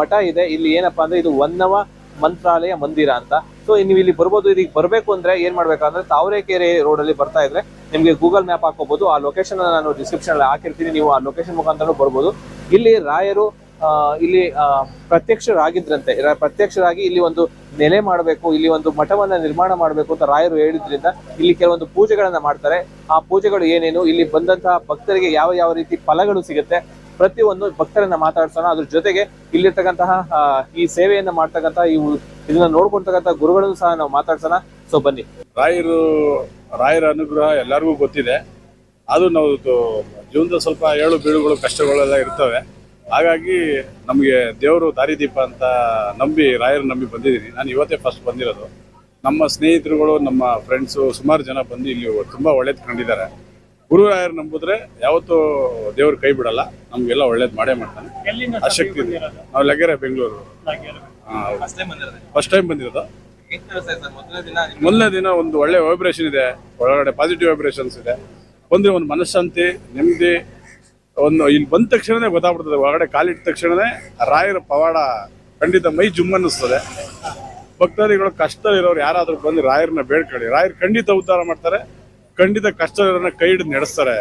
ಮಠ ಇದೆ. ಇಲ್ಲಿ ಏನಪ್ಪಾ ಅಂದ್ರೆ ಇದು ವನ್ನವ ಮಂತ್ರಾಲಯ ಮಂದಿರ ಅಂತ. ಸೊ ನೀವು ಇಲ್ಲಿ ಬರ್ಬೋದು ಇದಕ್ಕೆ ಬರಬೇಕು ಅಂದ್ರೆ ಏನ್ ಮಾಡ್ಬೇಕಂದ್ರೆ ತಾವರೆಕೆರೆ ರೋಡ್ ಅಲ್ಲಿ ಬರ್ತಾ ಇದ್ರೆ ನಿಮ್ಗೆ ಗೂಗಲ್ ಮ್ಯಾಪ್ ಹಾಕೋಬಹುದು ಆ ಲೊಕೇಶನ್ ನಾನು ಡಿಸ್ಕ್ರಿಪ್ಷನ್ ಅಲ್ಲಿ ಹಾಕಿರ್ತೀನಿ. ನೀವು ಆ ಲೊಕೇಶನ್ ಮುಖಾಂತರ ಬರ್ಬೋದು. ಇಲ್ಲಿ ರಾಯರು ಇಲ್ಲಿ ಪ್ರತ್ಯಕ್ಷರಾಗಿದ್ರಂತೆ. ಪ್ರತ್ಯಕ್ಷರಾಗಿ ಇಲ್ಲಿ ಒಂದು ನೆಲೆ ಮಾಡಬೇಕು, ಇಲ್ಲಿ ಒಂದು ಮಠವನ್ನ ನಿರ್ಮಾಣ ಮಾಡಬೇಕು ಅಂತ ರಾಯರು ಹೇಳಿದ್ರಿಂದ ಇಲ್ಲಿ ಕೆಲವೊಂದು ಪೂಜೆಗಳನ್ನ ಮಾಡ್ತಾರೆ. ಆ ಪೂಜೆಗಳು ಏನೇನು? ಇಲ್ಲಿ ಬಂದಂತಹ ಭಕ್ತರಿಗೆ ಯಾವ ಯಾವ ರೀತಿ ಫಲಗಳು ಸಿಗುತ್ತೆ? ಪ್ರತಿಯೊಂದು ಭಕ್ತರನ್ನ ಮಾತಾಡ್ಸೋಣ. ಅದ್ರ ಜೊತೆಗೆ ಇಲ್ಲಿರ್ತಕ್ಕಂತಹ ಈ ಸೇವೆಯನ್ನ ಮಾಡ್ತಕ್ಕಂತಹ ಈ ಇದನ್ನ ನೋಡ್ಕೊಳ್ತಕ್ಕಂತಹ ಗುರುಗಳನ್ನು ಸಹ ನಾವು ಮಾತಾಡ್ಸೋಣ. ಸೊ ಬನ್ನಿ. ರಾಯರು, ರಾಯರ ಅನುಗ್ರಹ ಎಲ್ಲರಿಗೂ ಗೊತ್ತಿದೆ. ಅದು ನಾವು ಜೀವನದ ಸ್ವಲ್ಪ ಏಳು ಬೀಳುಗಳು ಕಷ್ಟಗಳೆಲ್ಲ ಇರ್ತವೆ. ಹಾಗಾಗಿ ನಮಗೆ ದೇವರು ದಾರಿದೀಪ ಅಂತ ನಂಬಿ ರಾಯರು ನಂಬಿ ಬಂದಿದ್ದೀನಿ ನಾನು ಇವತ್ತೇ ಫಸ್ಟ್ ಬಂದಿರೋದು. ನಮ್ಮ ಸ್ನೇಹಿತರುಗಳು, ನಮ್ಮ ಫ್ರೆಂಡ್ಸು ಸುಮಾರು ಜನ ಬಂದು ಇಲ್ಲಿ ತುಂಬ ಒಳ್ಳೇದು ಕಂಡಿದ್ದಾರೆ. ಗುರು ರಾಯರ್ ನಂಬಿದ್ರೆ ಯಾವತ್ತೂ ದೇವ್ರ ಕೈ ಬಿಡಲ್ಲ. ನಮ್ಗೆಲ್ಲ ಒಳ್ಳೇದು ಮಾಡೇ ಮಾಡ್ತಾನೆ. ಆ ಶಕ್ತಿ ಇದೆ. ನಾವು ಲಗ್ಗೆರೆ ಬೆಂಗಳೂರು. ಫಸ್ಟ್ ಟೈಮ್ ಬಂದಿರೋದು. ಮೊದಲನೇ ದಿನ ಒಂದು ಒಳ್ಳೆ ವೈಬ್ರೇಷನ್ ಇದೆ. ಒಳಗಡೆ ಪಾಸಿಟಿವ್ ವೈಬ್ರೇಷನ್ಸ್ ಇದೆ. ಬಂದ್ರೆ ಒಂದು ಮನಃಶಾಂತಿ ನೆಮ್ಮದಿ ಒಂದು ಇಲ್ಲಿ ಬಂದ ತಕ್ಷಣನೇ ಗೊತ್ತಾಗ್ಬಿಡ್ತದೆ. ಒಳಗಡೆ ಕಾಲಿಟ್ಟ ತಕ್ಷಣನೇ ರಾಯರ ಪವಾಡ ಖಂಡಿತ ಮೈ ಜುಮ್ ಅನ್ನಿಸ್ತದೆ. ಭಕ್ತಾದಿಗಳು ಕಷ್ಟ ಇರೋರು ಯಾರಾದ್ರೂ ಬಂದು ರಾಯರನ್ನ ಬೇಡ್ಕೊಳ್ಳಿ. ರಾಯರು ಖಂಡಿತ ಉದ್ಧಾರ ಮಾಡ್ತಾರೆ. ಖಂಡಿತ ಕಷ್ಟ ಕೈ ಹಿಡಿದು ನಡೆಸ್ತಾರೆ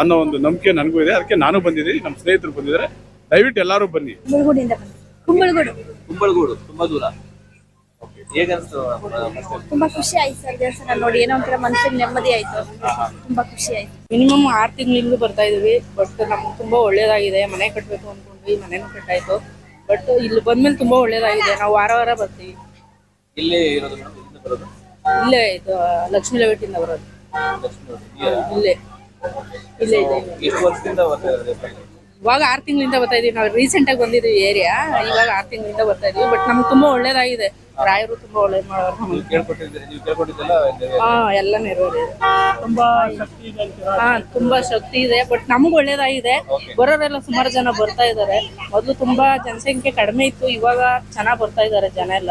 ಅನ್ನೋ ಒಂದು ನಂಬಿಕೆ ನನಗೂ ಇದೆ. ಅದಕ್ಕೆ ನಾನು ಬಂದಿದ್ದೀನಿ ನಮ್ಮ ಸ್ನೇಹಿತರು ಬಂದಿದ್ದಾರೆ. ದಯವಿಟ್ಟು ಎಲ್ಲರೂ ಬನ್ನಿ. ಕುಂಬಳಗೂಡು. ಕುಂಬಳಗೂಡು ತುಂಬಾ ದೂರ. ಹೇಗನ್ಸ್ತು ತುಂಬಾ ಖುಷಿ ಆಯ್ತು ಸರ್ ದೇವಸ್ಥಾನ ನೋಡಿ. ಏನೋ ಒಂಥರ ಮನಸ್ಸಿಗೆ ನೆಮ್ಮದಿ ಆಯ್ತು. ತುಂಬಾ ಖುಷಿ ಆಯ್ತು. ಮಿನಿಮಮ್ ಆರ್ ತಿಂಗಳಿಂದ ಬರ್ತಾ ಇದೀವಿ. ಬಟ್ ನಮ್ಗೆ ತುಂಬಾ ಒಳ್ಳೇದಾಗಿದೆ. ಮನೆ ಕಟ್ಟಬೇಕು ಅನ್ಕೊಂಡ್ವಿ ಮನೆನೂ ಕಟ್ಟಾಯ್ತು. ಬಟ್ ಇಲ್ಲಿ ಬಂದ್ಮೇಲೆ ತುಂಬಾ ಒಳ್ಳೇದಾಗಿದೆ. ನಾವು ವಾರ ವಾರ ಬರ್ತೀವಿ. ಇಲ್ಲೇ ಇರೋದು ಬರೋದು? ಇಲ್ಲೇ ಇದು ಲಕ್ಷ್ಮೀ ಲೇಔಟಿಂದ ಬರೋದು. ಇಲ್ಲೇ. ಇಲ್ಲೇ ಇದೆ ಎಷ್ಟು ವರ್ಷದಿಂದ ಬರ್ತಾ ಇರೋದು ಇವಾಗ ಆರು ತಿಂಗಳಿಂದ ಬರ್ತಾ ಇದೀವಿ. ನಾವು ರೀಸೆಂಟ್ ಆಗಿ ಬಂದಿದ್ದೀವಿ ಏರಿಯಾ ಇವಾಗ ಆರು ತಿಂಗಳಿಂದ ಬರ್ತಾ ಇದೀವಿ. ಬಟ್ ನಮ್ಗೆ ತುಂಬಾ ಒಳ್ಳೇದಾಗಿದೆ. ರಾಯರು ತುಂಬಾ ಒಳ್ಳೇದ್ ಮಾಡೋರು ನಮ್ಗೆ. ನೀವು ಕೇಳ್ಕೊಟ್ಟಿದ್ದೀರಿ. ನೀವು ಕೇಳ್ಕೊಟ್ಟಿದ್ದೆಲ್ಲ ನೆರವೇರಿದೆ. ಹಾ ಎಲ್ಲ ನೆರವೇರಿದೆ. ತುಂಬಾ ಹಾ ತುಂಬಾ ಶಕ್ತಿ ಇದೆ. ಬಟ್ ನಮ್ಗ್ ಒಳ್ಳೇದಾಗಿದೆ. ಬರೋರೆಲ್ಲ ಸುಮಾರು ಜನ ಬರ್ತಾ ಇದಾರೆ. ಮೊದ್ಲು ತುಂಬಾ ಜನಸಂಖ್ಯೆ ಕಡಿಮೆ ಇತ್ತು. ಇವಾಗ ಚೆನ್ನಾಗ್ ಬರ್ತಾ ಇದಾರೆ ಜನ ಎಲ್ಲ.